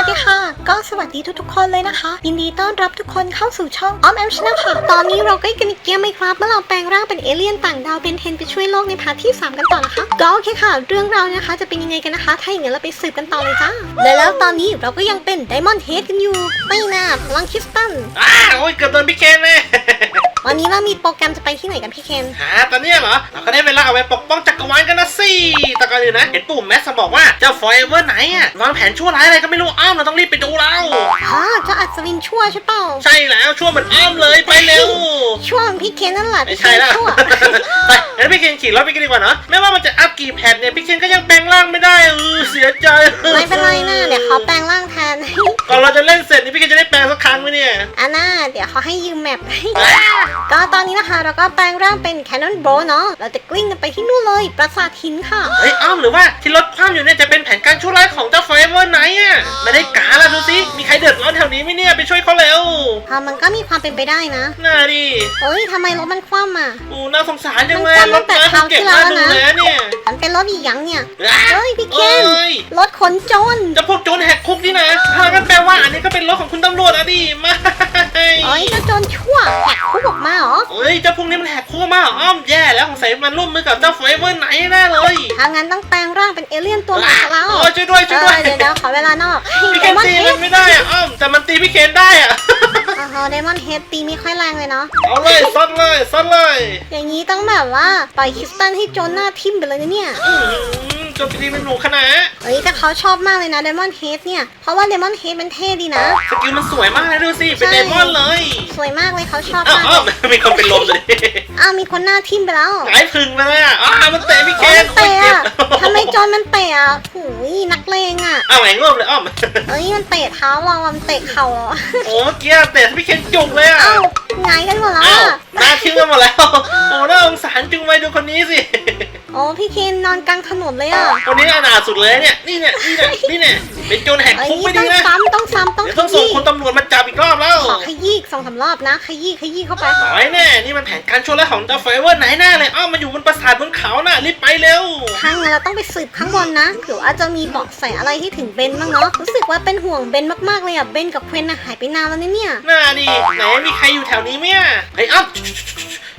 วัสดีค่ะ ก็สวัสดีทุกๆคนเลยนะคะ ยินดีต้อนรับทุกคนเข้าสู่ช่องออมแอมชนะค่ะ ตอนนี้เราก็กันอีกเกมไหมครับเมื่อเราแปลงร่างเป็นเอเลี่ยนต่างดาวเบนเทนไปช่วยโลกในพาร์ทที่ 3 กันต่อนะคะ ก็โอเคค่ะ เรื่องราวนะคะจะเป็นยังไงกันนะคะ ถ้าอย่างนั้นเราไปสืบกันต่อเลยจ้าและแล้วตอนนี้เราก็ยังเป็นไดมอนด์เฮดกันอยู่ ไม่น่าพลังคริสตัลอ้าโอ้ยเกือบโดนพี่เคนเลย วันนี้เรามีโปรแกรมจะไปที่ไหนกันพี่เคนหาตอนเนี้ยเหรอ เราก็ได้เวลาเอาไว้ปกป้องจักรวาลกันนะสิแต่ก่อนอื่นนะ เห็นปุ่มแมสบอกว่าเจ้าฟอยเวอร์ไหนอะวางแผนชั่วร้ายอะไรก็ไม่รู้อ้าวเราต้องรีบไปดูแล้ว อ๋อเจ้าอัศวินชั่วใช่เปล่าใช่แล้วชั่วเหมือนอ้อมเลยไปเร็วชั่วพี่เคนนั่นแหละไม่ใช่แล้ว ชั่ว ไปงั้นพี่เคนขี่รถไปกันดีกว่าเนาะไม่ว่ามันจะอัพกี่แพทเนี่ยพี่เคนก็ยังแปลงร่างไม่ได้เออเสียใจไม่เป็นไรนะเดี๋ยวเขาแปลงร่างแทน ก่อนเราจะเล่นเสร็จนี่พี่เคนจะได้แปลงสักครั้งไหมเนี่ย อันน่าเดี๋ยวเขาให้ยืมแมป ก็ตอนนี้นะคะเราก็แปลงร่างเป็นแคนนอนโบเนาะเราจะกลิ้งกันไปที่นู่นเลยปราสาทหินค่ะ เฮ้ยอ้อมหรือว่าที่รถคว่ำอยู่เนี่ยจะเป็นแผนการชั่วร้ายของเจ้าฟอยเวอร์ไหนอะไม่ได้การละดูสิมีใครเดือดร้อนแถวนี้ไหมเนี่ยไปช่วยเขาเร็วอ่ามันก็มีความเป็นไปได้นะน่าดิเอ้ยทำไมรถมันคว่ำอะโอ้น่าสงสารจังเลยมันรจำตั้ถงแต่ม้าคราวเก่งที่มากแล้วดูนะแลเนี่ยมันเป็นรถอีกอยังเนี่ยอ้าเฮ้ยพี่เคนอ้ยรถขนโจรจะพวกโจรแหกคุกนี่นะถ้างั้นแปลว่าอันนี้ก็เป็นรถของคุณตำรวจอะดิมาเอ้ยเจ้าโจรชั่วแหกคุกออกมาเหรอเอ้ยเจ้าพวกนี้มันแหกคุกมาเหรออ้อมแย่แล้วสงสัยมันร่วมมือกับเจ้าฟอยเวอร์ไหนแน่เลยถ้างั้นต้องแปลงร่างเป็นเอเลี่ยนตัวใหม่ของเราโอ้ยช่วยด้วยช่วยด้วยเออเดี๋ยวเดี๋ยวขอเวลานอกพี่เคนไดมอนตีเฮมัดนไม่ได้อะอ้อมแต่มันตีพี่เคนได้อะอ๋อไดมอนเฮดตีไม่ค่อยแรงเลยเนาะเอาเลยซัดเลยซัดเลย อย่างนี้ต้องแบบว่าปล่อยคริสตันให้โจนหน้าทิ่มไปเลยนะเนี่ย อื้อหือโจมตีเป็นหนูขนาดเอ้ยแต่เขาชอบมากเลยนะเดมอนเฮดเนี่ย เพราะว่าเดมอนเฮดมันเท่ดีนะ สกิลมันสวยมากเลยดูสิ เป็นใช่ไดมอนด์เลยสวยมากเลยเขาชอบอ้าวมากอ้าวมีคนเป็นลมเลยอ้าวมีคนหน้าทิ่มไปแล้วหายพึงไปเลยอะอ้าวมันเตะพี่เคโอ้ยนมันเตะอะโอ้ยทำไมโจนมันเตะอะโอ้ยนักเลงอะอ้าวแหงงบเลยอ้อมเอ้ยมันเตะเท้าเราอะมันเตะเข่าเราอะโอ้เมื่อกี้เตะพี่เคนจุกเลยอะ อ้าวหงายกันหมดแล้วอ้าวอะ หน้าทิ้งกันหมดแล้ว โอ้น่าสงสารจุงไปดูคนนี้สิ โอ้พี่เคนนอนกลางถนนเลยอะคนนี้อนาถสุดเลยเนี่ย นี่เนี่ย นี่เนี่ยนี่เนี่ย เป็นโจรแหกเอ้ยคุกไม่ต้ดีองนะซ้ำต้องซ้ำต้องเดี๋ยวขต้องส่งยี้คนตำรวจมาจับอีกรอบแล้วขอขยี้อีกสองสามรอบนะ ขยี้ขยี้เข้าไปน้อยแน่นี่มันแผนการชั่วร้ายของเจ้าไฟเวอร์ไหนแน่เลยอ้าวมาอยู่บนปราสาทบนเขาน่ะรีบไปเร็วทางนั้นเราต้องไปสืบข้างบนนะหรือว่าจะมีเบาะแสอะไรที่ถึงเบนบ้างเนาะรู้สึกว่าเป็นห่วงเบนมากๆเลยอะเบนกับเควนน่ะหายไปนานแล้วนะเนี่ยหน้าดิไหนมีใครอยู่แถวนี้ไหมอะเฮ้ยอ้าว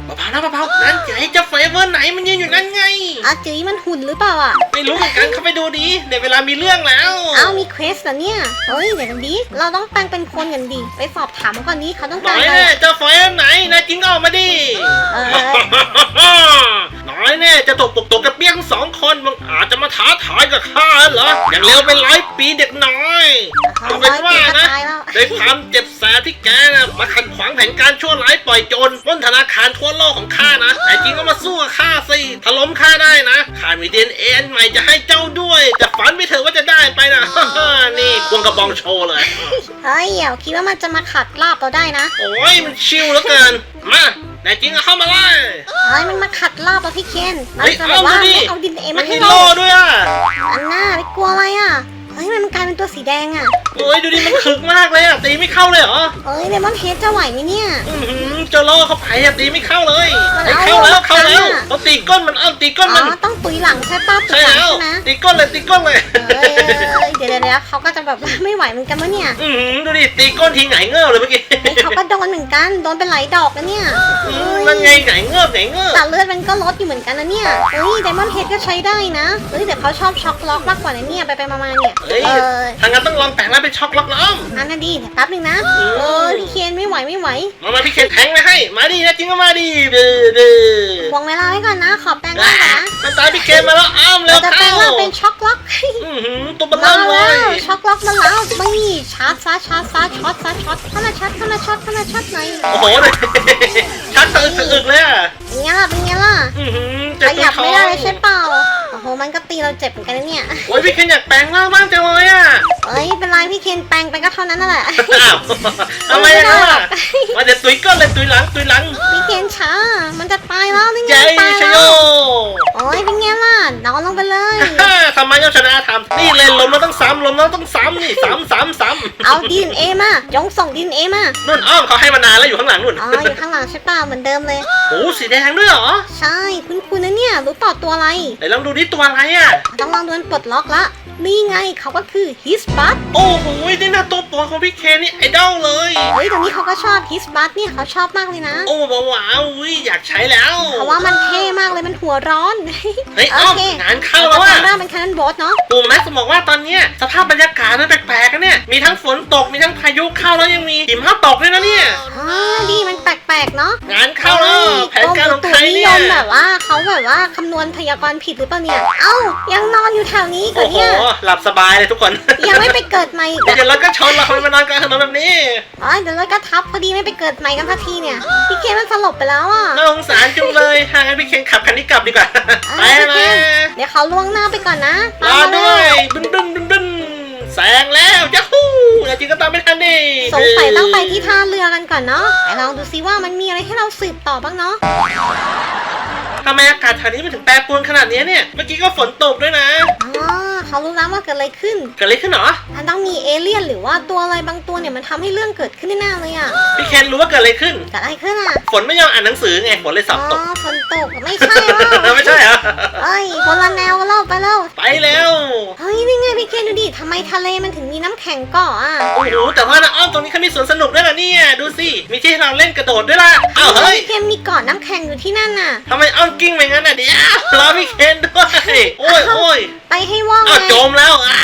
เบาๆนะเบาๆนั่นไงเจ้าไฟเวอร์ไหนมันยืนอยู่นั่นไงอาจื้อมันหุ่นหรือเปล่าอะไม่รู้เหมือนกันเข้าไปดูดิเดี๋ยวเวลามีเรื่องแล้วเอ้ามีเควสเหรอเนี่ย เฮ้ยเดี๋ยวกันดิเราต้องแปลงเป็นคนกันดิ ไปสอบถามเขาก่อนนี้เขาต้องน้การอยอะไร แน่เจ้าไฟเวอร์ไหนนายจริงก็ออกมาดิเออน้อยแน่จะตกปกตกกระเปี้ยงสองคนมึงอาจจะมาท้าทายกับข้าเหรออย่างเร็วเป็นร้อยปีเด็กน้อย เอาเป็นว่านะตายแล้วด้วยความเจ็บแสบที่แกนะมาขัดขวางแผนการชั่วร้ายปล่อยโจรปล้นธนาคารทั่วโลกของข้านะแต่จริงก็มาสู้กับข้าสิถล่มข้าได้นะข้ามีดีเอ็นเอ็นใหม่จะให้เจ้าด้วยแต่ฝันไม่เถอะว่าจะได้ไปนะนี่ควงกระบองโชว์เลยเฮ้ยอย่าคิดว่ามันจะมาขัดลาบเราได้นะ โอ้ยมันชิลเหลือเกินมาแต่จริงก็เข้ามาเลยเฮ้ยมันมาขัดลาบเราพี่เคนมันเฮ้ยจะแบเอาบว่าดูดิไม่เอาดินเอมัมานให้มีเราโล่ด้วยอะอันหน้าไปกลัวอะไรอะเฮ้ยมันกลายเป็นตัวสีแดงอะโอ้ยดูดิมันคึกมากเลยอะตีไม่เข้าเลยเหรอเอ้ยเดมอนเฮดจะไหวไหมเนี่ย อือหือเจ้าโล่เขาไปอะตีไม่เข้าเลยมันเฮ้ยเอาเข้าแล้วเข้าแล้วเอาเขาตีก้นมันเอาตีก้นอ๋มัน อต้องตุยหลังใช่ป้าตุใช่ยหลังแล้ว ใช่ไหมตีก้นเลยตีก้นเลยเอ้ยเอ้ยเดี๋ยวเดี๋ยวเดี๋ยวเขาก็จะแบบว่าไม่ไหวเหมือนกันวะเนี่ยอือหือดูดิตีก้นทีไหนเงือบเลยเมื่อกี้เฮ้ยเขาก็โดนเหมือนกันโดนเป็นหลายดอกแล้วเนี่ยอืเฮ้มยนั่นไงไหนเงือบไหนเงือบแต่เลือดมันก็ลดอยู่เหมือนกันนะเนี่ยเฮ้ยเดมอนเฮดก็ใช้ได้นะเฮ้ยแต่เขาชอบช็อกล็อกมากกว่านะเนี่ยไปไปๆมาๆเนี่ยเฮ้ยเออ ทางนั้นต้องลองแต่งร่างเป็นช็อกล็อกน้องอันนั้นดีเดี๋ยวแป๊บนึงนะอืมเออพี่เคนไม่ไหวไม่ไหว มามาพี่เคนแทงไปให้ มาดินะจริงก็มาดิเดือเดือวงเวลาไว้ก่อนนะ ขอแปลงร่างก่อนนะมันตายพี่เคนมาแล้วอ้ามเร็เราวจะแปลเข้างร่างเป็นช็อกล็อกอือหือตัวเบัลมาล่ำเลแล้วยช็อกล็อกมาแล้วไม่ชาร์จซะชาร์จซะช็อตซะช็อตเข้ามาช็อตเข้ามาช็อตเข้ามาช็อตหน่อยโอ้โหเลยชักสะอึกสะอึกเลยอะเป็นไงล่ะเป็นไงล่ะอือหือขเจ็บตรยับงท้อไม่ได้เลยงใช่เปล่าโอ้โหมันก็ตีเราเจ็บเหมือนกันนะเนี่ย โอ้ยพี่เคนอยากแปลงร่างบ้างจังเลยอะ เอ้ยเป็นไรพี่เคนแปลงไปก็เท่านั้นนั่นแหละ อ้าวทำไมอะล่ะมาเดี๋ยวตุยก้อนเลยตุยหลังตุยหลังพี่เคนช้า มันจะตายแล้วนี่ไงใจตายชแล้โยวโอ้ยเป็นไงล่ะนอนลงไปเลย ทำไมเจ้าชนะทำนี่เลยลมเราต้องซ้ำลมเราต้องซ้ำนี่ซ้ำซ้ำซ้ำเอาดีเอมาจงส่งดีเอมานุ่นอ้อมเขาให้มานานแล้วอยู่ข้างหลังนุ่นอ๋ออยู่ข้างหลังใช่เปล่าเหมือนเดิมเลย โอ้สีแดงด้วยเหรอใช่คุณคุณนะเนี่ยรู้ต่อตัวอะไร ไหนลองดูนี่ตัวอะไรอะ ต้องลองดูมันปลดล็อกละ นี่ไงเขาก็คือฮิสบัตโอ้โหนี่นะตัวโปรดของพี่เคนนี่ไอดอลเลย เฮ้ยตรงนี้เขาก็ชอบฮิสบัตเนี่ยเขาชอบมากเลยนะ โอ้ว้าวว้าวอุ๊ยอยากใช้แล้วเพราะว่ามันเท่มากเลยมันหัวร้อนเฮ้ยโออ้อมเคงานเข้าเราแล้วจะอะทำร่างเป็นแคนนอนโบสเนาะปู่แม็กซ์บอกว่าตอนเนี้ยสภาพบรรยากาศมันแปลกๆกันเนี่ยมีทั้งฝนตกมีทั้งพายุเข้าแล้วยังมีหิมะตกด้วยนะเนี่ยอ่าดีมันแปลกๆเนาะงานเข้าแล้วแผนการของใครนิเนี่ยยมแบบว่าเขาแบบว่าคำนวณพยากรณ์ผิดหรือเปล่าเนี่ยเอ้ายังนอนอยู่แถวนี้ก่อโอ้นโหเนี่ยหลับสบายเลยทุกคนยังไม่ไปเกิดใหม่อีกเดี๋อะยวเราก็ชนเราทำไมมานอนกลางถนนแบบนี้อ๋อเดี๋ยวเราก็ทับพอดีไม่ไปเกิดใหม่กันสักทีเนี่ย พี่เคนมันสลบไปแล้วอะน่าสงสารจุงเลยถ้างั้นพี่เคนขับคันนี้กลับดีกว่าไปอะพี่มาเคนเดี๋ยวเขาล่วงหน้าไปก่อนนะรอตามมาด้วยเลยบึ้นบึ้นบึ้นบึ้นแซงแล้วยัฮู้แต่จริงก็ตามไม่ทันดิสงสัยต้องไปที่ท่าเรือกันก่อนเนาะไหนลองดูซิว่ามันมีอะไรให้เราสืบต่อบ้างเนาะ ทำไมอากาศแถวนี้มันถึงแปรปรวนขนาดนี้เนี่ย เมื่อกี้ก็ฝนตกด้วยนะ อ๋อเขารู้แล้วว่าเกิดอะไรขึ้นเกิดอะไรขึ้นเหรอ มันต้องมีเอเลี่ยนหรือว่าตัวอะไรบางตัวเนี่ยมันทำให้เรื่องเกิดขึ้นแน่ๆเลยอะพี่เคนรู้ว่าเกิดอะไรขึ้น เกิดอะไรขึ้นอะ ฝนไม่ยอมอ่านหนังสือไง ฝนเลยสอบตก ฝนตกไม่ใช่ว่าไม่ใช่เหรอ เอ้ยคนละแน ทำไมทะเลมันถึงมีน้ำแข็งเกาะอะ โอ้โหแต่ว่านะอ้อมตรงนี้เขามีสวนสนุกด้วยนะเนี่ย ดูสิ มีที่ให้เราเล่นกระโดดด้วยล่ะอ้าวเฮ้ย พี่เคนมีเกาะน้ำแข็งอยู่ที่นั่นน่ะ ทำไมอ้อมกิ้งไปงั้นน่ะเดี๋ยวรอพี่เคนด้วย โอ้ยโอ้ยไปให้ว่องอ้าวเลจยมแล้วอะ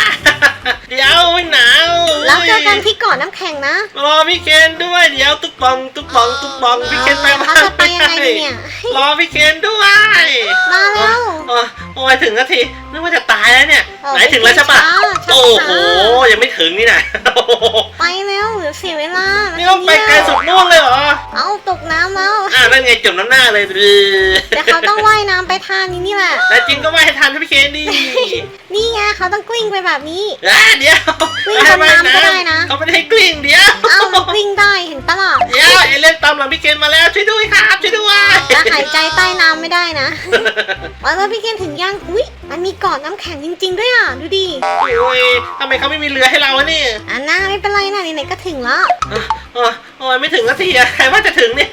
เดี๋ยวหนาวแล้วเจอกันที่เกาะน้ำแข็งนะรอพี่เคนด้วย เดี๋ยวตุ๊กปองตุ๊กปองตุ๊กปองพี่เคนไปเขาจะไปยังไงดีเนี่ย รอพี่เคนด้วย มาแล้วโอ้ยโอ้ยถึงนาทีนึกว่าจะตายแล้วเนี่ยโอ้ไหนถึงแล้วใช่ปะช้าช้าโอ้โห ยังไม่ถึงนี่นะโอ้โหไปแล้วเดี๋ยวเสียเวลานี่ต้องไปไกลสุดนู่นเลยเหรอ เอาตกน้ำแล้ว อ่านั่นไงจมน้ำหน้าเลยดื้อเดี๋ยวเขาต้องว่ายน้ำไปท่านี้นี่แหละแต่จริงก็ไม่ให้ทันพี่เคนดีนี่ไงเขาต้องกลิ้งไปแบบนี้อะเดี๋ยววิ่งบนน้ำก็ได้นะเขาไม่ได้ให้กลิ้งเดี๋ยว เอ้ามันกลิ้งได้เห็นปะล่ะเดี๋ยวเอเล่นตามหลังพี่เคนมาแล้วช่วยด้วยครับช่วยด้วยแต่หายใจใต้น้ำไม่ได้นะว่าแล้วพี่เคนถึงยังอุ้ยมันมีเกาะน้ำแข็งจริง ๆ ด้วยอะดูดิโอ้ยทำไมเขาไม่มีเรือให้เราวะเนี่ยอันน่าไม่เป็นไรนะไหนๆก็ถึงแล้วโอ้ยโอ้ยไม่ถึงนาทีอะใครว่าจะถึงเนี่ย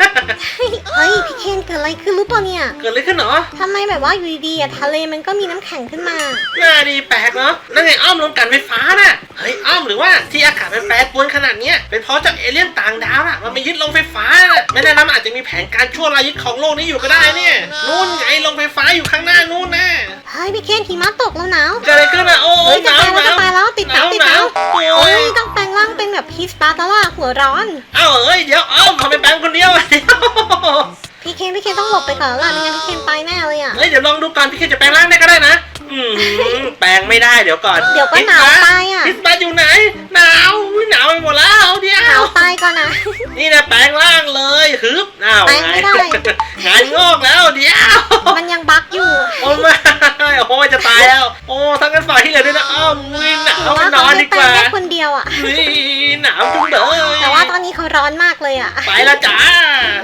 เฮ้ยพี่เคนเกิดอะไรขึ้นรู้ป่ะเนี่ยเกิดอะไรขึ้นเหรอทำไมแบบว่าอยู่ดีๆอะทะเลมันก็มีน้ำแข็งขึ้นมาน่าดีแปลกเนาะนั่นไงอ้อมลงกันไฟฟ้าน่ะเฮ้ยอ้อมหรือว่าที่อากาศมันแปรปรวนขนาดเนี้ยเป็นเพราะเจ้าเอเลี่ยนต่างดาวน่ะมันมายึดลงไฟฟ้าน่ะไม่แน่นะมันอาจจะมีแผนการชั่วร้ายยึดของโลกนี้อยู่ก็ได้เนี่ยนู่นไงลงไฟฟ้าอยู่ข้างหน้านู่นน่ะเฮ้ยพี่เคนหิมะตกแล้วหนาวเกิดอะไรขึ้นอะโอ้เฮ้ยยหจะนาวตายหแล้วนาวจะตายแล้วติดหนาวติดหนาวโอ้เฮ้ยยต้องแปลงร่างเป็นแบบพีสปาร์ตาล่าหัวร้อน เอ้าเอ้ยเดี๋ยวอ้อมทำไมแปลงคนเดียวอะเดี๋ยวพี่เคนพี่เคนต้องหลบไปก่อนแล้วล่ะไม่งั้นพี่เคนตายแน่เลยอะ เฮ้ยเดี๋ยวลองดูก่อนพี่เคนจะแปลงร่างได้ก็ได้นะ อืมแปลงไม่ได้เดี๋ยวก่อนเดี๋ยวก็หนาวตายอะพิสบาอยู่ไหน หนาวอุ๊ยหนาวไปหมดแล้วเดี๋ยหนาววตายก่อนนะ นี่นะแปลงร่างเลยฮึบอ้าวแปลงไม่ได้งานงอกแล้วเดี๋ยว มันยังบั๊กอยู่ โอ้ไม่โอ้ยจะตายแล้ว โอ้ทั้งกันฝ่ายที่เหลือด้วยนะอ้อมอุ๊ยหนาวแต่ไปว่านอเขานไม่ดีแปกลงว่าแค่คนเดียวอะอุ๊ยหนาวจุงเบยแต่ว่าตอ นนี้เขาร้อนมากเลยอะไปละจ้า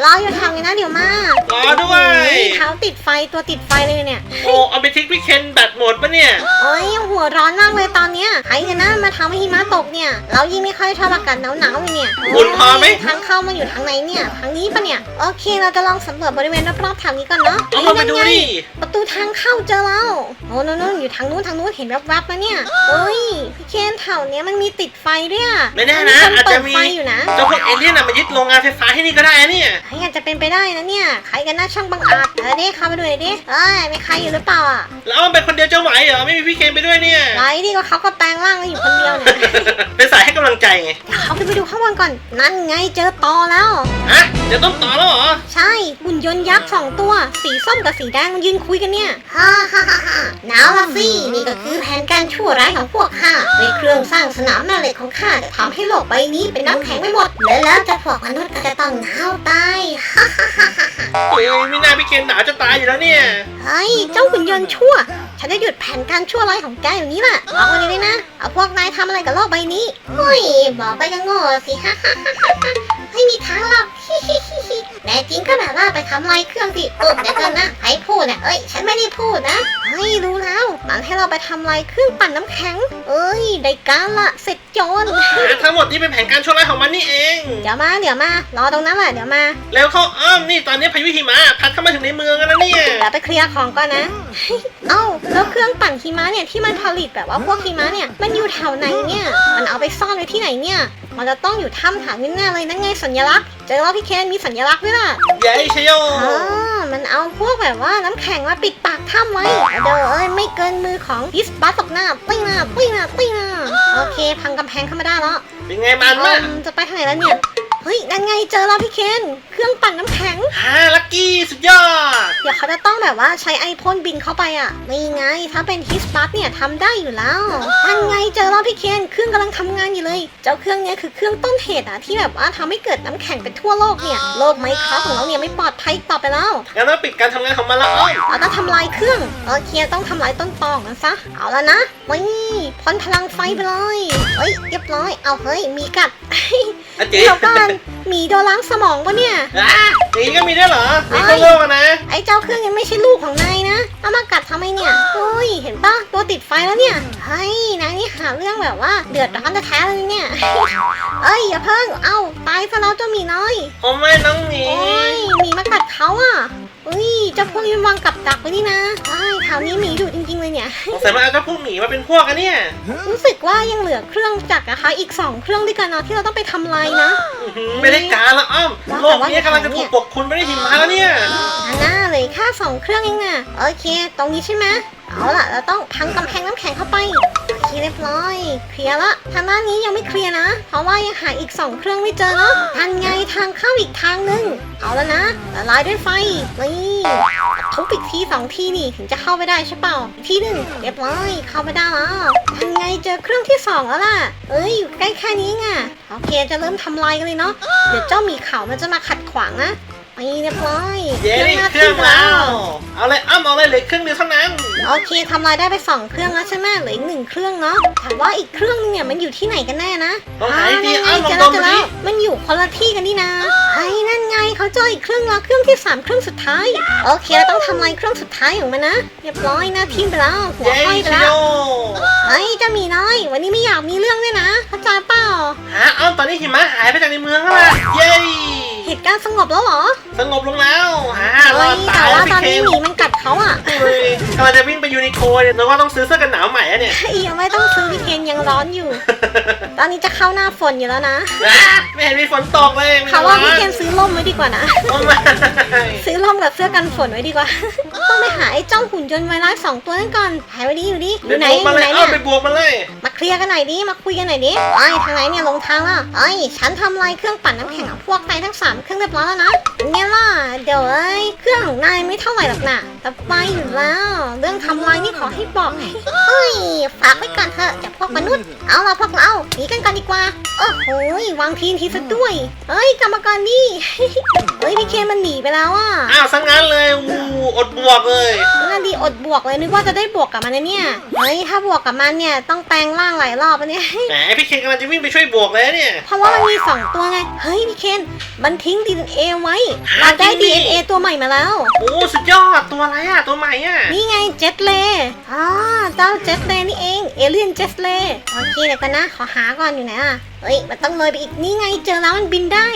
รออยู่ทางนี้นะเดี๋ยวมารอด้วย เท้าติดไฟตัวติดไฟเลยเนี่ย โอ้เอาไปทิ้งพี่เคนแบตหมดปะเนี่ยเอ้ยหัวร้อนมากเลยตอนเนี้ยใครกันนะมาทำให้หิมะตกเนี่ย เรายิ่งไม่ค่อยชอบอากาศหนาวๆเลยเนี่ยอุ่นพอไหม ทางเข้ามาอยู่ทางไหนเนี่ยทางนี้ปะเนี่ย โอเคเราจะลองสำรวจบริเวณรอบๆแถวนี้ก่อนเนาะเอาเข้าไปดูนั่นไงดิ ประตูทางเข้าเจอแล้วโอ้นู่นๆอยู่ทางนู้นทางนู้นเห็นแวบๆนะเนี่ยเอ้ยพี่เคนแถวเนี้ยมันมีติดไฟด้วยอะไม่แน่นะคอาจเปิจะดมีไฟอยู่นะเจ้าพวกเอเลี่ยนน่ะมายึดโรงงานไฟฟ้าที่นี่ก็ได้นะเนี่ยเฮ้ยอาจจะเป็นไปได้นะเนี่ย ใครกันนะช่างบังอาจเออเด้เข้าไปดูหน่อยดิเอ้ยมีใครอยู่หรือเปล่าอะแล้วอ้อมเป็นคนเดียวจะไหวเหรอไม่มีพี่เคนไปด้วยเนี่ย ไรดิก็เขาก็แปลงร่างกันอยู่คนเดียวเนี่ยเป็นสายให้กำลังใจไงเดี๋ยวเขาไปดูข้างบนก่อน นั่นไงเจอตอแล้ว ฮะเดี๋ยวต้องต่อแล้วเหรอ ใช่หุ่นยนต์ยักษ์สองตัว สีส้มกับสีแดงมันยืนคุยกันเนี่ย ฮ่าฮ่าฮ่าฮ่าหนาวละสินี่ก็คือแผนการชั่วร้ายของพวกข้าในเครื่องสร้างสนามแม่เหล็กของข้าจะทำให้โลกใบนี้เป็นน้ำแข็งไปหมดและแล้วเจะพวกมนุษย์ก็จะต้องหนาวตายฮ่าฮ่าฮ่าฮ่าโอ้ยไม่น่าพี่เคนหนาวจะตายอยู่แล้วเนี่ย เฮ้ย เจ้าหุ่นยนต์ชั่ว ฉันจะหยุดแผนการชั่วร้ายของแกอยู่นี้แหละบอกไว้เลยนะ เอาพวกนายทำอะไรกับโลกใบนี้เฮ้ย บอกไปก็โง่สิฮ่าฮ่าฮ่าฮ่าไม่มีทางหรอก แน่จริงก็แบบว่าไปทำลายเครื่องสิเออเดี๋ยวกันนะใครพูดเนี่ยเอ้ย ฉันไม่ได้พูดนะ เฮ้ยรู้แล้วมันให้เราไปทำลายเครื่องปั่นน้ำแข็ง เอ้ยได้การละเสร็จโจรทั้งหมดนี้เป็นแผนการชั่วร้ายของมันนี่เอง เดี๋ยวมาเดี๋ยวมารอตรงนั้นแหละเดี๋ยวมาแล้วเขาอ้อมนี่ตอนนี้พายุหิมะพัดเข้ามาถึงในเมืองแล้วนะเนี่ยเดี๋ยวไปเคลียร์ของก่อนนะ เอ้าแล้วเครื่องปั่นหิมะเนี่ยที่มันผลิตแบบว่าพวกหิมะเนี่ยมันอยู่แถวไหนเนี่ย มันเอาไปซ่อนไว้ที่ไหนเนี่ย มันจะต้องอยู่ถ้ำถามแน่ๆเลยนั่นไงสัญลักษณ์เจอแล้วพี่เคนมีสัญลักษณ์ด้วยล่ะเย้ชโยอ๋อมันเอาพวกแบบว่าน้ำแข็งมาปิดปากถ้ำไว้เดี๋ยวเอ้ยไม่เกินมือของฮิสบัสตกหน้าปิ้งหน้าปิ้งหน้าปิ้งหน้าโอเค พังกำแพงเข้ามาได้แล้วเป็นไงมันเอมากมจะไปทางไหนแล้วเนี่ยเฮ้ยนั่นไงเจอแล้วพี่เคนเค รื่องปั่นน้ำแข็งฮ่าลักกี้สุดยอด เดี๋ยวเขาจะต้องแบบว่าใช้ไอพ่นบินเข้าไปอะนี่ไง ถ้าเป็นฮิสบัสเนี่ยทำได้อยู่แล้วนั่นไงเจอแล้วพี่เคนเครื่องกำลังทำงานอยู่เลย เจ้าเครื่องเนี้ยคือเครื่องต้นเหตุอะที่แบบว่าทำให้เกิดน้ำแข็งไปทั่วโลกเนี่ยโลกไมครับของเราเนี่ยไม่ปลอดภัยอีกต่อไปแล้วงั้นต้องปิดการทำงานของมันแล้วอ้อมเราต้องทำลายเครื่องโอเคต้องทำลายต้นตอของมันซะเอาแล้วนะนี่พ่นพลังไฟไปเลยเฮ้ยเรียบร้อยเอาเฮ้ยหมีกัดอาเจ๊เดี๋ยวก่อนหมีโดนล้างสมองปะเนี่ยอะอย่างนี้ก็มีด้วยเหรอมีเอ้ตัวยโลกอะนะไอ้เจ้าเครื่องยังไม่ใช่ลูกของนายนะ เอามากัดทำไมเนี่ยเฮ้ย เห็นปะตัวติดไฟแล้วเนี่ย เฮ้ย นายนี่หาเรื่องแบบว่าเดือดร้อนแท้ๆเลยเนี่ย เอ้ย อย่าเพิ่ง เอาตายซะแล้วเจ้าหมีน้อยโอ้ไม่น้องหมีโอ้ยหมีมากัดเขาอะ อุ้ยเจ้าพวกนี้มันวางกับดักไว้นี่นะไอ้ยแถวนี้หมีดุจริงๆเลยเนี่ย สงสัยมันเอาเจ้าพวกหมีมาเป็นพวกกันเนี่ยรู้สึกว่ายังเหลือเครื่องจักรนะคะ อีก 2 เครื่องด้วยกันเนาะที่เราต้องไปทำลายนะ อื้อหือไม่ได้การละอ้อมโลกนี้กำลังจะถูกปกคลุมไปด้วยหิมะแล้วเนี่ย อันน่าเลยแค่สองเครื่องเองน่ะ โอเค ตรงนี้ใช่ไหมเอาล่ะ เราต้องพังกำแพงน้ำแข็งเข้าไปโอ เคเรียบร้อย เคลียร์ละทางด้านนี้ยังไม่เคลียร์นะ เพราะว่ายังหาอีก 2 เครื่องไม่เจอเนาะทันไงทางเข้าอีกทางนึง เอาแล้วนะละลายด้วยไฟ นี่ทุบอีกทีสองทีนี่ถึงจะเข้าไปได้ใช่เปล่าอีกทีหนึ่งเรียบร้อย เข้าไปได้แล้วทันไงเจอเครื่องที่สองแล้วล่ะ เอ้ยอยู่ใกล้แค่นี้ไงโอเคจะเริ่มทำลายกันเลยเนาะเดี๋ยวเจ้าหมีขาวมันจะมาขัดขวางนะ นี่เรียบร้อยเย้ได้หน้าเครื่องที่แล้ว เอาเลยอ้อมเอาเลยเหลือเครื่องเดียวเท่านั้นโอเคทำลายได้ไปสองเครื่องแล้วใช่ไหมเหลืออีกหนึ่งเครื่องเนาะแต่ว่าอีกเครื่องนึงเนี่ยมันอยู่ที่ไหนกันแน่นะลองหาดีนั่นไงอ้อมลองเจอดแล้วมเจดูอแล้ดิวมันอยู่คนละที่กันนี่นะไอ้นั่นไงเขาเจออีกเครื่องแล้วเครื่องที่สามเครื่องสุดท้ายโอเคเราต้องทำลายเครื่องสุดท้ายของมันนะเรียบร้อยหน้าทิ่มไปแล้วหัวเย้ห้อยไปชแล้โยวเฮ้ยเจะมีน้อย วันนี้ไม่อยากมีเรื่องด้วยนะเข้าใจเปล่าฮะอ้อมตอนนี้หิมะหายไปจากในเมืองแล้วล่ะเย้ เหตุการณ์สงบแล้วเหรอสงบลงแล้วฮะรเฮ้อยดแต่ตายว่าแล้วตอนพี่นี้เคหมีมันกัดเขาอะเฮ้ยกำลังจะวิ่งไปยูนิโคเนี่ยเราก็ต้องซื้อเสื้อกันหนาวใหม่อะเนี่ยยังไม่ต้องซื้อพี่เคนยังร้อนอยู่ ตอนนี้จะเข้าหน้าฝนอยู่แล้วนะอะไม่เห็นมีฝนตกเลยไม่เขาว่าพี่เคนซื้อร่มไว้ดีกว่านะโอ้ไม่ซื้อร่มกับเสื้อกันฝนไว้ดีกว่า ต้องไปหาไอ้เจ้าหุ่นยนต์ไวรัสสองตัวนั่นก่อนหายไปดิอยู่ดิอไปยู่ไหนบวกอมายู่เลไหนยอ้อเนี่มไปยบวกมาเลย มาเคลียร์กันหน่อยดิ มาคุยกันหน่อยดิไอ้ยทางไหนเนี่ยลงทางแล้วไอ้ยฉันทำลายเครื่องปั่นน้ำแข็งของพวกนายทั้งสามเครื่องเรียบร้อยแล้วนะเนี่ยล่ะเดี๋ยวเอ้ยเครื่องของนายไม่เท่าไหร่หรอกนะแต่ไปอยู่แล้วำลายนี่ขอให้บอกเฮ้ย ฝากไว้ก่อนเถอะจากพวกมนุษย์ เอาล่ะพวกเราหนีกันก่อนดีกว่า โอ้โหวางทีนทีซะด้วย เฮ้ยกรรมกรนี่ เฮ้ยพี่เคนมันหนีไปแล้วอะอ้าวสังงั้นเลยอู้อดบวกเลยนั่นดีอดบวกเลยนึกว่าจะได้บวกกับมันนะเนี่ย เฮ้ยถ้าบวกกับมันเนี่ยต้องแปลงร่างหลายรอบอะเนี่ย แหมพี่เคนกำลังจะวิ่งไปช่วยบวกเลยเนี่ย เพราะว่ามันมีสองตัวไง เฮ้ยพี่เคนมันทิ้ง DNA ไว้หาเราได้จริงดิ DNA ตัวใหม่มาแล้ว โอ้สุดยอดตัวอะไรอะตัวใหม่อะ นี่ไงเจ็ตเลอ๋อเจ้าเจ็ตเลนี่เอง เอเลียนเจ็ตเลโอเคเดี๋ยวกันนะ ขอหาก่อนอยู่ไหนอะเฮ้ย มันต้องเลยไปอีกนี่ไงเจอแล้วมันบินได้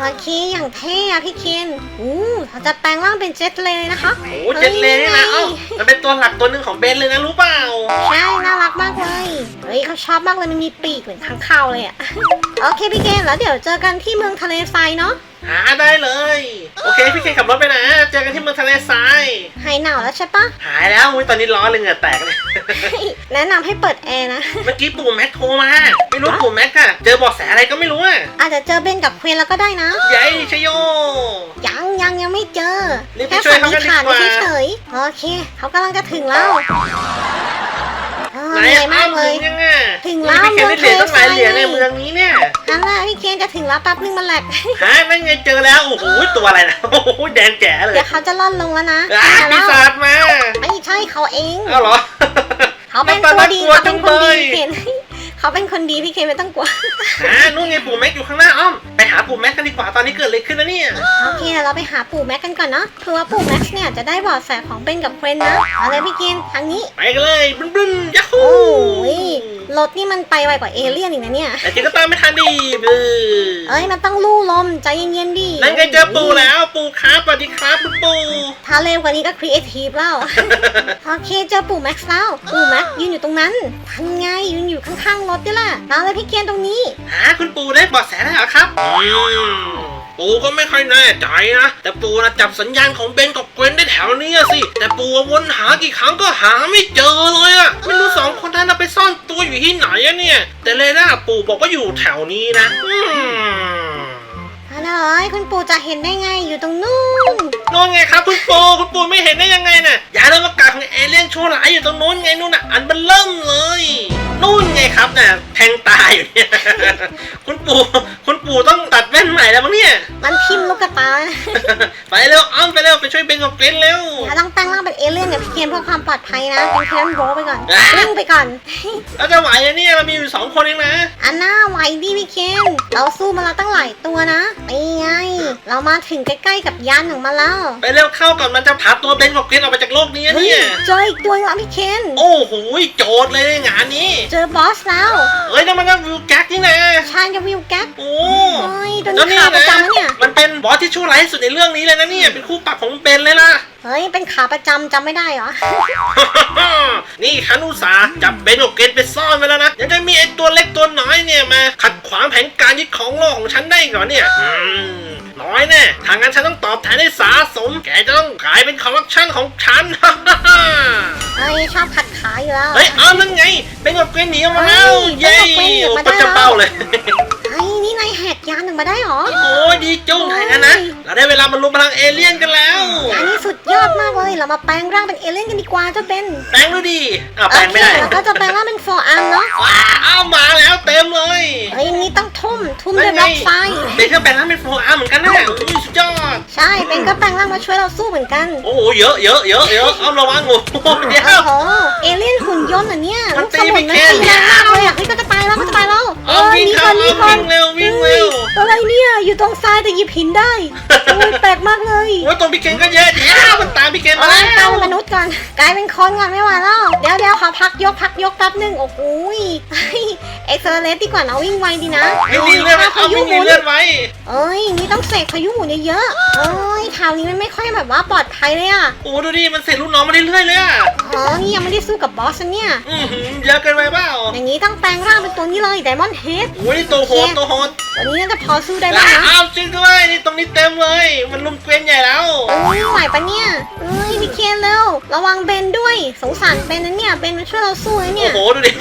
โอเค อย่างเท่อะพี่เคนอู้เราจะแปลงร่างเป็นเจ็ตเลนะคะโอ้เจ็ดเลนี่นะเอ้ามันเป็นตัวหลักตัวหนึ่งของเบนเลยนะรู้เปล่า ใช่ น่ารักมากเลย เฮ้ยเขาชอบมากเลยมันมีปีกเหมือนข้างคาวเลยอะโอเคพี่เคนแล้วเดี๋ยวเจอกันที่เมืองทะเลทรายเนาะ หาได้เลย โอเค พี่เคนขับรถไปนะ เจอกันที่เมืองทะเลทราย หายหนาวแล้วใช่ปะหายแล้วอุ้ยตอนนี้ร้อนเลยเหงื่อแตกเลย แนะนำให้เปิดแอร์นะ เมื่อกี้ปู่แม็กโทรมา ไม่รู้ปู่แม็กอะเจอเบาะแสอะไรก็ไม่รู้อะอาจจะเจอเบนกับเควนแล้วก็ได้นะยัยชโย ยังยังยังไม่เจอรีบไปแค่ช่วยสันเขากันินษดีกว่าฐานเฉยๆโอเค เขากำลังจะถึงแล้ว เออไหนเหนื่อยอ้มาอกมเลถึยงยังอะถึงแล้วพี่เคนได้เหรียญต้องหลายเหรียญในเมืองทะเลทรายเมืองนี้เนี่ยนั่นแหละพี่เคนจะถึงแล้วแป๊บนึงมันแหลกฮะนั่นไงเจอแล้วโอ้โหตัวอะไรนะโอ้โหแดงแจ๋เลยเดี๋ยวเขาจะล่อนลงแล้วนะอะมาปีแล้วศาจมาไม่ใช่เขาเองเอาเหรอเขาเป็นหน้าตัวตาดีน่ากลัวเขาเป็นคนดีจังเลยพี่เคน เขาเป็นคนดีพี่เคนไม่ต้องกลัว อ่านู่นไงปู่แม็กอยู่ข้างหน้าอ้อม ไปหาปู่ปู่แม็กกันดีกว่าตอนนี้เกิดอะไรขึ้นนะเนี่ย โอเคเดี๋ยวเราไปหาปู่แม็กกันก่อนเนาะเพื่อว่าปู่แม็กซ์เนี่ยจะได้เบาะแสของเบนกับเควรนนะเอาเลยพี่กินทางนี้ ไปกันเลยบึ้นบึ้นยัฮูโอ้ยรถนี่มันไปไวกว่าเอเลี่ยนอีกนะเนี่ย แต่จริงก็ตามไม่ทันดีบื้อเอ้ยมันต้องลู่ลมใจเย็นๆดินั่นไงเจอปู่แล้วปู่ครับสวัสดีครับคุณปู่ถ้าเร็วกว่านี้ก็ครีเอทีฟแล้ว โอเคเจอปู่แม็กซ์แล้วปู่แม็กซ์ยืนอยู่ตรงนั้นทันไงยืนอยู่ข้างๆรถนี่แหละเอาเลยพี่เคียนตรงนี้ หาคุณปู่ได้เบาะแสแล้วเหรอครับ ปู่ก็ไม่ค่อยแน่ใจนะ แต่ปู่นะจับสัญญาณของเบนกับเกวนได้แถวนี้สิ แต่ปู่วนหากี่ครั้งก็หาไม่เจอเลยอะไม่รู้สองคนนั้นนะไปซ่อนตัวอยู่ที่ไหนอะเนี่ย แต่เลยนะปู่บอกว่าอยู่แถวนี้นะ อืม ฮัลโหลคุณปู่จะเห็นได้ไงอยู่ตรงนู้นนู่นไงครับคุณปู่คุณปู่ไม่เห็นได้ยังไงน่ะยานอวกาศของเอเลี่ยนชั่วร้ายอยู่ตรงนู้นไงนู่นน่ะอันเบันเริ่มเลย นู่นไงครับน่ะแทงตาอยู่เนี่ย คุณปู่คุณปู่ต้องตัดแว่นใหม่แล้วมั้งเนี่ย มันทิ่มลูกกระตาไปเร็วอ้อมไปเร็วไปช่วยเบนกับเกรนเร็วถ้าต้องแปลงร่างเป็นเอเลี่ยนกับพี่เกียนเพื่อความปลอดภัยนะเป็นแคมโรไปก่อนอะวิ่งไปก่อน แล้วจะไหวอะเนี่ยเรามีอยู่สองคนเองนะ อันน่าไหวดิพี่เคนเราสู้มาแล้วตั้งหลายตัวนะนี่ไง เรามาถึงใกล้ๆกับยานของมันแล้ว ไปเร็วเข้าก่อนมันจะพาตัวเบนกับเกรนออกไปจากโลกนี้อะเฮ้ยเนี่ย เจออีกตัวแล้วพี่เคนโอ้โหโจทย์เลยในงานนี้ เจอบอสแล้วเอ้ยนั่นมันก็วิวแก๊กนี่นะชานกับวิวแก๊กโอ้โอ้ยโดนแล้วนี่ขาประนะจำนะเนี่ย มันเป็นบอสที่ชั่วร้ายที่สุดในเรื่องนี้เลยนะเนี่ย เป็นคู่ปรับของเบนเลยล่ะ เฮ้ย เป็นขาประจำจำไม่ได้เหรอ นี่ฉันอุตส่าห์จับเบนกับเกนไปซ่อนไว้แล้วนะ ยังจะมีไอ้ตัวเล็กตัวน้อยเนี่ยมา ขัดขวางแผนการยึดของโลกของฉันได้อีก่อนเนี่ยอืมน้อยแน่ทางนั้นฉันต้องตอบแทนให้สาสม แกจะต้องกลายเป็นคอร์รัปชันของฉัน เฮ้ย ชอบขัดขาอยู่แล้ว เฮ้ย เอานั่นไง เป็นกับเกนหนีออกมาแล้วเฮ้เย้ยเป็นกับเกรนหนีออกมาได้โอ้จะเป้าเลย เฮ้ยนี่นายแหกยานหนึ่งมาได้เหรอ โอ้ยดีจุ้งไทยนะนะ เราได้เวลามารุมพลังเอเลี่ยนกันแล้วอันนี้สุดยอดมากเลย เรามาแปลงร่างเป็นเอเลี่ยนกันดีกว่าเจ้าเป็นแปลงดูดิอ้าวแปลงไม่ได้โอเคแล้วก็จะแปลงร่างเป็นโฟอาร์มเนาะว้าวมาแล้วเต็มเลยเฮ้ยนี่ต้องทุ่มทุ่มด้วยบล็อกไฟเด็กก็แปลงร่างเป็นโฟอาร์เหมือนกันนะอุ้ยสุดยอด ใช่เป็นก็แปลงร่างมาช่วยเราสู้เหมือนกัน โอ้โหเยอะเยอะเยอะเยอะเอาระวังโอ้โหเดี๋ยวโอ้โหเอเลี่ยนหุ่นยนต์เหรอเนี่ยมัลูนกตีสมุนมันไม่ตีแข็แรงงมากเลยอะเฮ้ยก็จะตายแล้วก็จะตายแล้วเอาวิ่งหนีเข้าก่อนหนีก่อนเอาวิ่งเร็ววิ่ง เร็วฮ้ยอะไรเนี่ยอยู่ตรงซ้ายแต่หยิบหินได้โอ้ยแปลกมากเลยว่าตัวพี่เกนก็เยอะเดี๋ยวมันตามพี่เกนเอามาร่างกายแล้วเป็นมนุษย์ก่อนกลายเป็นคนก่อนไม่ไหวแล้วเดี๋ยวเดี๋ยวขอพักยกพักยกแป๊บหนึงโอ้โหยเอ็กซ์เลสดีกว่านะวิ่งไวดีนะวิ่งหนีเลื่อนไว้พาเอายุวิ่งหหนีมุนเลื่อนไว้เอ้ยนี่ต้องเสกพายุหมุนเยอะๆเอ้ยคราวนี้มันไม่ค่อยแบบว่าปลอดภัยเลยอะโอ้ดูดิมันเสร็จลูกน้องมาเรื่อยๆเลยอะอ๋อนี่ยังไม่ได้สู้กับบอสนะเนี่ย อือหือเยอะเกินไปเปล่าอย่างนี้ต้องแปลงร่างเป็นตัวนี้เลยไดมอนด์เฮดโอ้ยนี่ตัวโหดตัวโหด ตัวนี้น่าจะพอสู้ได้บ้างนะอ้าวจริงด้วยนี่ตรงนี้เต็มเลย มันลุมเกวียนใหญ่แล้วเอ้ยไหวปะเนี่ยเอ้ยพี่เคนเร็วระวังเบนด้วยสงสารเบนนะเนี่ยเบนมาช่วยเราสู้นะเนี่โอ้ยโหดูดิ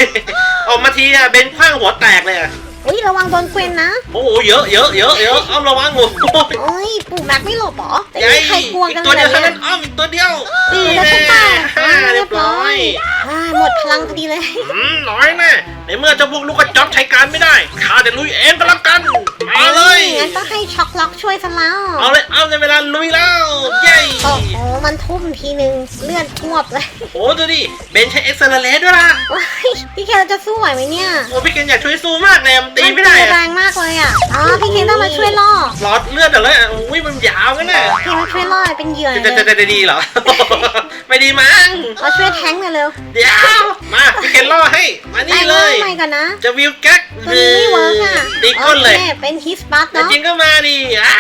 ออกมาทีอะเบนคว้างหัวแตกเลยอะ อุ้ยระวังโดนเกวนนะโอ้โหเยอะเยอะเยอะเยอะอ้อมระวังโอ้โหเอ้ยปู่แม็กไม่หลบเหรอแต่ใหญ่ไม่มีใครกลัวอีกันกตัวเลเดียยวเท่าเนี่นั้ยนอ้อมอีกตัวเดียวดีนี่แล้วแน่ใช่เปล่าอ่าเรียบร้อยอ่าหมดพลังพอดีเลย อืมน้อยแน่ในเมื่อเจ้าพวกลูกกระจอกใช้การไม่ได้ข้าจะลุยเองก็แล้วกันมาเลย งั้นต้องให้ช็อกล็อกช่วยซะแล้วเอาเลยเอาในเวลาลุยแล้วเย้โอ้โหมันทุ่มทีนึงเลือดท่วบเลยโอ้ดูดิเบนใช้เอ็กซ์เซอร์เลสด้วยล่ะว้ายพี่เคนจะสู้ไหวไหมเนี่ย โอ้พี่เกนอยากช่วยสู้มากเลยมันตีไม่ได้นอะแรงมากเลยอะ อ๋อ พี่เคนต้องมาช่วยล่อหลอดเลือดอะไรอะอุ้ยมันยาวกันน่ะพี่มาช่วยล่อเป็นเหยื่อเลจะจะจะยจะดีเหรอ ไม่ดีมั้งมาช่วยแทงค์หน่อยเร็วเดี๋ยวมาพี่เคนล่อให้มานี่เลยใหม่ก่อนนะ จะวิวแก๊กตัวนี้ไม่เวิร์กอะตีก้นเลยโอคเป็นฮิสบัตแต่เนาะจริงก็มาดิอ่า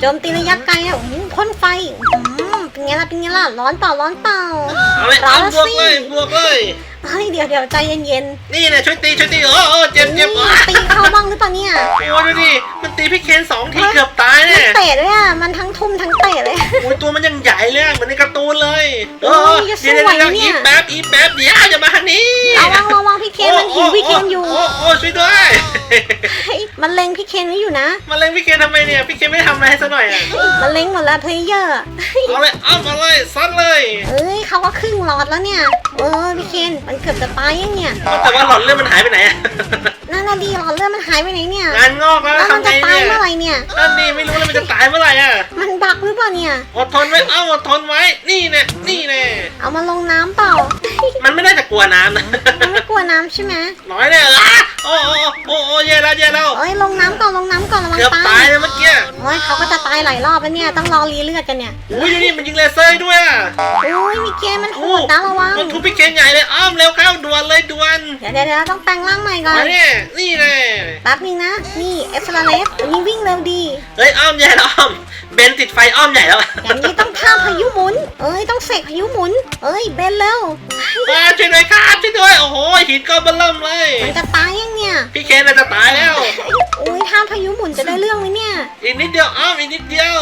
โจมตีระยะไกลอะอื้อพ่นไฟอืมเป็นไงล่ะ เป็นไงล่ะ ร้อนเปล่า ร้อนเปล่าเอาเลยร้อเอานบวกสิเลยบวกเลย เฮ้ยเดี๋ยวเดี๋ยวใจเย็นนี่นะช่วยตีช่วยตีเออเออๆเจ็บเจ็บนี่อะตีเข้าบ้างหรือเปล่าเนี่ย โอ้ยดูดิมันตีพี่เคนสองทีเกือบตายมัเนี่นยเตะด้วยอะมันทั้งทุ่มทั้งเตะเลย โอ้ยตัวมันยังใหญ่เลยอะเหมือนในการ์ตูนเลยเอโอ้อยจะสู้เดี๋ยวไหวเดี๋ยวไหมเนี่อียแป๊บอีแป๊บเดี๋ยวอย่ามาทางนี้ระวังระวังพี่เคนมันหิวพี่เคนอยู่โอ้โอ้ช่วยด้วย เฮ้ยมันเล็งพี่เคนไว้อยู่นะมาเล่นพี่เคนทำไมเนี่ยพี่เคนไม่ทำอะไรให้ซะหน่อยอะมันเล็งหมดแล้วเพลเยอร์ เอาเลยเอามาเลยซัดเลย เอ้ยเขาก็ครึ่งหลอดแล้วเนี่ย เออพี่เคนมันเกือบจะตายยังเนี่ยแต่ว่าหลอดเลือดมันหายไปไหนอะนั่นน่ะดีหลอดเลือดมันหายไปไหนเนี่ยงานงอกแล้วแล้วมันทำไงจะตายเนี่ยเมื่อไหรเนี่ยนั่นนี่ไม่รู้เลยมันจะตายเมื่อไหร่อะมันบักหรือเปล่าเนี่ยอดทนไว้เอ้าอดทนไว้นี่แน่นี่แน่เอามาลงน้ำเปล่า มันไม่ได้จะกลัวน้ำนะมันไม่กลัวน้ำใช่ไหมน้อยแน่อะโอ้โอ้โอ้โอ้เย่แล้วเย่แล้วเอ้ยลงน้ำก่อนลงน้ำก่อนระวังเกือบตาตายยเลยเมื่อกี้โอ้ยเขาก็จะตายหลายรอบแล้วเนี่ยต้องรอรีเลือดกันเนี่ยอุ้ยดูนี่มันยิงเลเซอร์ให้ด้วยอะโอ้ยมีเกมมันโหดนะระวังมันทุบพี่เกนใหญ่เลยอ้อมเร็วเข้าด่วนเลยด่วนเดี๋ยวเดี๋ยวเดี๋ยวต้องแปลงร่างใหม่ก่อนมาเนี่ยนี่แน่แป๊บนึงนะ นี่เอฟลาเลฟอันนี้วิ่งเร็วดี เฮ้ยอ้อมใหญ่แล้วอ้อมเบนติดไฟอ้อมใหญ่แล้วอย่างนี้ต้องท่าพายุหมุน เอ้ยต้องเสกพายุหมุน เอ้ยเบนเร็วมาช่วยหน่อยครับช่วยด้วยโอ้โหหินก็เบลเริ่มเลยมันจะตายยังเนี่ยพี่เคนน่าจะตายแล้วอุ้ยท่าพายุหมุนจะได้เรื่องไหมเนี่ยอีกนิดเดียวอ้อมอีกนิดเดียว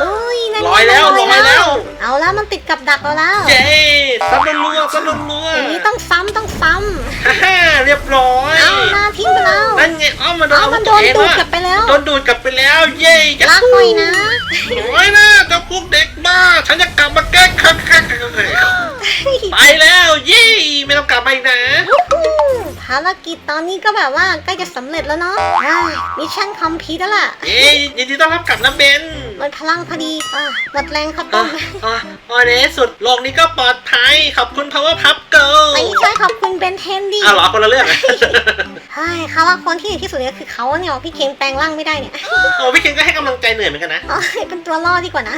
เอ้ยนั่นลอยแล้วมันลอยแล้ว เอาแล้วมันติดกับดักเราแล้วเย้สนุนรัวสนุนรัวอย่างนี้ต้องซ้ำต้องซ้ฮ่าฮ่าเรียบร้อยำเอาหน้าทิ้งไปแล้ว นั่นไงอ้อมมันโดนเอามันโดนเองดูดอะกลับไปแล้ว โดนดูดกลับไปแล้ว เย้จะลากหน่อยนะน้อยนะเจ้าพวกเด็กบ้า ฉันจะกลับมาแก้คักคักไปแล้วเย้ไม่ต้องกลับมาอีกนะ ภารกิจตอนนี้ก็แบบว่าใกล้จะสำเร็จแล้วเนาะอ่ามิชชั่นคอมพลีทแล้วล่ะ เย้ยินดีต้อนรับกลับนะเบนห มดพลังพอดีอะหมดแรงข้าวอ๋ต้อมอ๋ออ๋อในที่สุดโลกนี้ก็ปลอดภัย ขอบคุณ Power Pup Girl ไม่ใช่ขอบคุณเบนเทนดิอ้าวเหรอคนละเรื่องอะใช่เขาว่าคนที่ดีที่สุดก็คือเขาเนี่ยพี่เคนแปลงร่างไม่ได้เนี่ย โอ้พี่เคนก็ให้กำลังใจเหนื่อยเหมือนกันนะอ๋อเป็นตัวล่อดีกว่านะ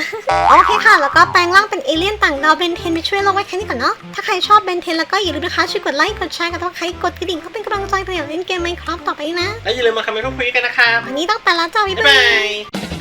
โอเคค่ะ แล้วก็แปลงร่างเป็นเอเลี่ยนต่างดาวเบนเทนไปช่วยโลกไว้แค่นี้ก่อนเนาะ ถ้าใครชอบเบนเทนแล้วก็อย่าลืมนะคะช่วยกดไลค์ กดแชร์กับใครกดกระดิ่งเพื่อเป็นกำลังใจเพื่ออยากเล่นเกมไมค์ครับต่อไปนะ แล้วอย่าลืมมาคอมเมนต์พูดคุยกันนะครับวันนี้ต้องไปแล้วจ้าบ๊ายบ๊ายบาบาย ย